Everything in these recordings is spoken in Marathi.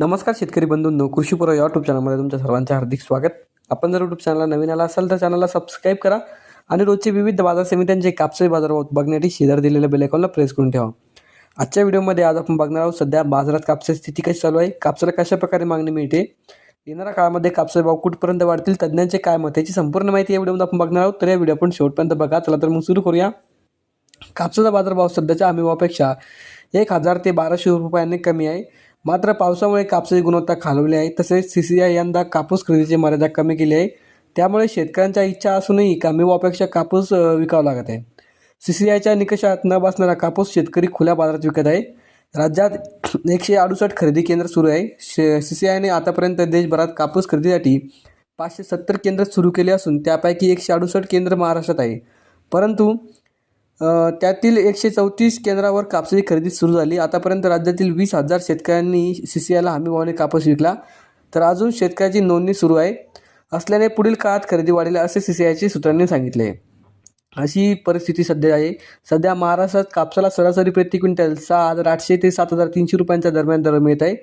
नमस्कार शेतकरी बंधूंनो कृषीपुरा या यूट्यूब चॅनलमध्ये तुमच्या सर्वांचे हार्दिक स्वागत. आपण जर यूट्यूब चॅनलला नवीन आला असाल तर चॅनलला सबस्क्राईब करा आणि रोजचे विविध बाजार समित्यांचे कापसाचे बाजारभाव बघण्यासाठी शेजार दिलेल्या बेलायकॉनला प्रेस करून ठेवा. आजच्या व्हिडिओमध्ये आज आपण बघणार आहोत सध्या बाजारात कापसाची स्थिती कशी चालू आहे कापसाला कशा प्रकारे मागणी मिळते येणाऱ्या काळामध्ये कापसाचे भाव कुठपर्यंत वाढतील तज्ज्ञांचे काय मत याची संपूर्ण माहिती या व्हिडिओमध्ये आपण बघणार आहोत. तर या व्हिडिओ आपण शेवटपर्यंत बघा. चला तर मग सुरू करूया. कापसाचा बाजारभाव सध्याच्या हमीभावापेक्षा एक हजार ते बाराशे रुपयांनी कमी आहे. मात्र पावसामुळे कापसाची गुणवत्ता खालवली आहे. तसेच सी सी आय यंदा कापूस खरेदीची मर्यादा कमी केली आहे. त्यामुळे शेतकऱ्यांच्या इच्छा असूनही कमी भावापेक्षा कापूस विकावा लागत आहे. सी सी आयच्या निकषात न बसणारा कापूस शेतकरी खुल्या बाजारात विकत आहे. राज्यात एकशे अडुसष्ट खरेदी केंद्र सुरू आहे. शे सी सी आयने आतापर्यंत देशभरात कापूस खरेदीसाठी पाचशे सत्तर केंद्र सुरू केले असून त्यापैकी एकशे अडुसष्ट केंद्र महाराष्ट्रात आहे. परंतु त्यातील एकशे चौतीस केंद्रावर कापसाची खरेदी सुरू झाली. आतापर्यंत राज्यातील वीस हजार शेतकऱ्यांनी सी सी आयला हमीभावाने कापूस विकला. तर अजून शेतकऱ्याची नोंदणी सुरू आहे. असल्याने पुढील काळात खरेदी वाढेल असे सी सी आयच्या सूत्रांनी सांगितले. आहे अशी परिस्थिती सध्या आहे. सध्या महाराष्ट्रात कापसाला सरासरी प्रति क्विंटल सहा हजार आठशे ते सात हजार तीनशे रुपयांच्या दरम्यान दर मिळत आहे.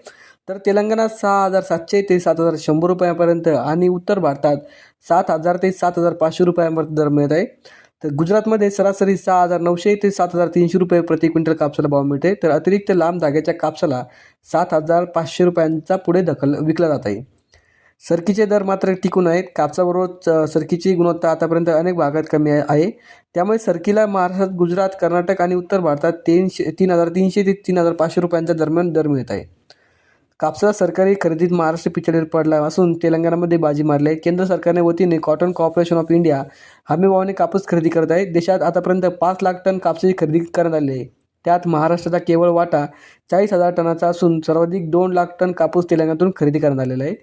तर तेलंगणात सहा हजार सातशे ते सात हजार शंभर रुपयापर्यंत आणि उत्तर भारतात सात हजार ते सात हजार पाचशे रुपयांपर्यंत दर मिळत आहे. तर गुजरातमध्ये सरासरी सहा हजार नऊशे ते सात हजार तीनशे रुपये प्रति क्विंटल कापसाला भाव मिळते. तर अतिरिक्त लांब धाग्याच्या कापसाला सात हजार पाचशे रुपयांचा पुढे दखल विकला जात आहे. सरकीचे दर मात्र टिकून आहेत. कापसाबरोबर सरकीची गुणवत्ता आतापर्यंत अनेक भागात कमी आहे. त्यामुळे सरकीला महाराष्ट्रात गुजरात कर्नाटक आणि उत्तर भारतात तीनशे तीन हजार तीनशे ते तीन हजार पाचशे रुपयांच्या दरम्यान दर मिळत आहे. कापसाला सरकारी खरेदीत महाराष्ट्र पिछाडीवर पडला असून तेलंगणामध्ये बाजी मारली आहे. केंद्र सरकारने वतीने कॉटन कॉर्पोरेशन ऑफ इंडिया हमीभावाने कापूस खरेदी करत आहे. देशात आतापर्यंत पाच लाख टन कापसाची खरेदी करण्यात आली आहे. त्यात महाराष्ट्राचा केवळ वाटा चाळीस हजार टनाचा असून सर्वाधिक दोन लाख टन कापूस तेलंगणातून खरेदी करण्यात आलेला आहे.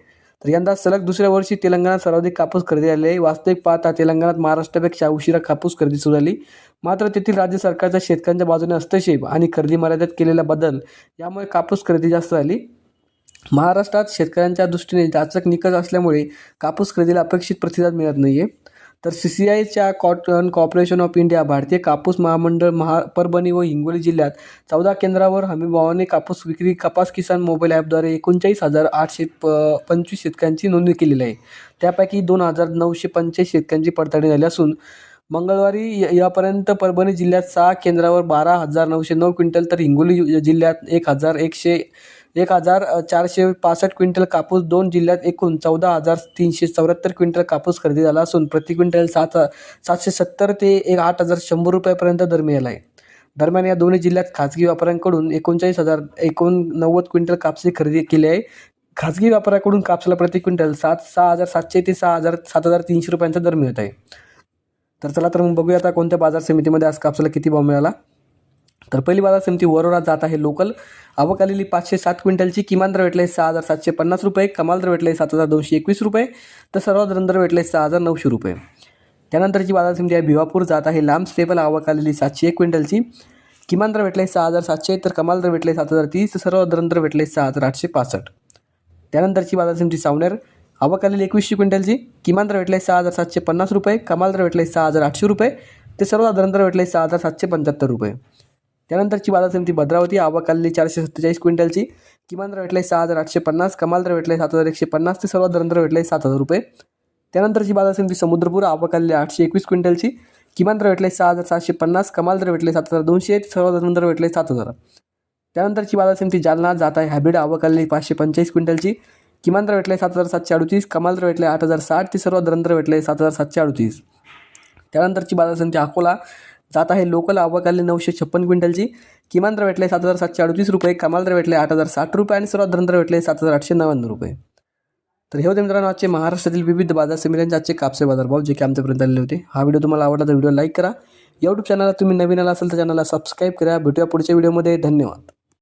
तर यंदा सलग दुसऱ्या वर्षी तेलंगणात सर्वाधिक कापूस खरेदी आली आहे. वास्तविक पाहता तेलंगणात महाराष्ट्रापेक्षा उशिरा कापूस खरेदी सुरू झाली. मात्र तेथील राज्य सरकारच्या शेतकऱ्यांच्या बाजूने हस्तक्षेप आणि खरेदी मर्यादेत केलेला बदल यामुळे कापूस खरेदी जास्त झाली. महाराष्ट्रात शेतकऱ्यांच्या दृष्टीने जाचक निकष असल्यामुळे कापूस खरेदीला अपेक्षित प्रतिसाद मिळत नाही आहे तर सी सी आयच्या कॉटन कॉर्पोरेशन ऑफ इंडिया भारतीय कापूस महामंडळ महा परभणी व हिंगोली जिल्ह्यात चौदा केंद्रावर हमीभावाने कापूस विक्री कपास किसान मोबाईल ॲपद्वारे एकोणचाळीस हजार आठशे प पंचवीस शेतकऱ्यांची नोंदणी केलेली आहे. त्यापैकी दोन हजार नऊशे पंचेचाळीस शेतकऱ्यांची पडताळणी झाली असून मंगळवारी य- यापर्यंत परभणी जिल्ह्यात सहा केंद्रावर बारा हजार नऊशे नऊ क्विंटल तर हिंगोली जिल्ह्यात एक हजार एकशे एक हजार चारशे पासष्ट क्विंटल कापूस दोन जिल्ह्यात एकूण चौदा हजार तीनशे चौऱ्याहत्तर क्विंटल कापूस खरेदी झाला असून प्रति क्विंटल सात सातशे सत्तर ते एक आठ हजार शंभर रुपयापर्यंत दर मिळाला आहे. दरम्यान या दोन्ही जिल्ह्यात खाजगी व्यापाऱ्यांकडून एकोणचाळीस हजार एकोणनव्वद क्विंटल कापसी खरेदी केली आहे. खाजगी व्यापाऱ्याकडून कापसाला प्रति क्विंटल सात सहा हजार सातशे ते सहा हजार सात हजार तीनशे रुपयांचा दर मिळत आहे. तर चला तर मग बघूया आता कोणत्या बाजार समितीमध्ये आज कापसाला किती भाव मिळाला. तर पहिली बाजार समिती वरोरा जात आहे लोकल. आवक आलेली पाचशे सात क्विंटलची किमान दर भेटले सहा हजार सातशे पन्नास रुपये कमाल दर भेटले सात हजार दोनशे एकवीस रुपये तर सर्वात दर भेटले सहा हजार नऊशे रुपये. त्यानंतरची बाजार समिती आहे भिवापूर जात आहे लांब स्टेबल आवक आलेली सातशे एक क्विंटलची. किमान दर भेटले सहा हजार सातशे तर कमाल दर भेटले सात हजार तीस तर सर्व दर भेटले सहा हजार आठशे पासष्ट. त्यानंतरची बाजार समिती सावनेर आवक आलेली एकवीसशे क्विंटलची. किमान दर भेटले सहा हजार सातशे पन्नास रुपये कमाल दर भेटले सहा हजार आठशे रुपये ते सर्व दर भेटले सहा हजार सातशे पंच्याहत्तर रुपये. त्यानंतरची बाजार समिती भद्रावती आवक आलेली चारशे सत्तेचाळीस क्विंटलची. किमान दर भेटले सहा हजार आठशे पन्नास कमाल दर भेटले सात हजार एकशे पन्नास ते सर्वात दर भेटले सात हजार रुपये. त्यानंतरची बाजार समिती समुद्रपूर आवक आलेली आठशे एकवीस क्विंटलची. किमान दर भेटले सहा हजार सातशे पन्नास कमाल दर भेटले सात हजार दोनशे सर्व दरंतर भेटले सात हजार. त्यानंतरची बाजार समिती जालना जात आहे हॅबिड आवक आलेली पाचशे पंचेचाळीस क्विंटलची. किमान दर भेटले सात हजार सातशे अडतीस कमाल दर भेटले आठ हजार साठ ते सर्वात दरंतर भेटले सात हजार सातशे अडतीस. त्यानंतरची बाजार समिती अकोला जात आहे. लोकल आवक आलेली नऊशे छप्पन क्विंटलची. किमान दर भेटले सात हजार सातशे अडतीस रुपये कमाल दर भेटले आठ हजार साठ रुपये आणि सर्वात दर भेटले सात हजार आठशे नव्याण्णव रुपये. तर हे होते मित्रांनो आजचे महाराष्ट्रातील विविध बाजार समित्यांचे आजचे कापसे बाजारभाव जे की आमच्यापर्यंत आलेले होते. हा व्हिडिओ तुम्हाला आवडला तर व्हिडिओ लाईक करा. यूट्यूब चॅनलला तुम्ही नवीन आला असेल तर चॅनलला सबस्क्राईब करा. भेटूया पुढच्या व्हिडिओमध्ये धन्यवाद.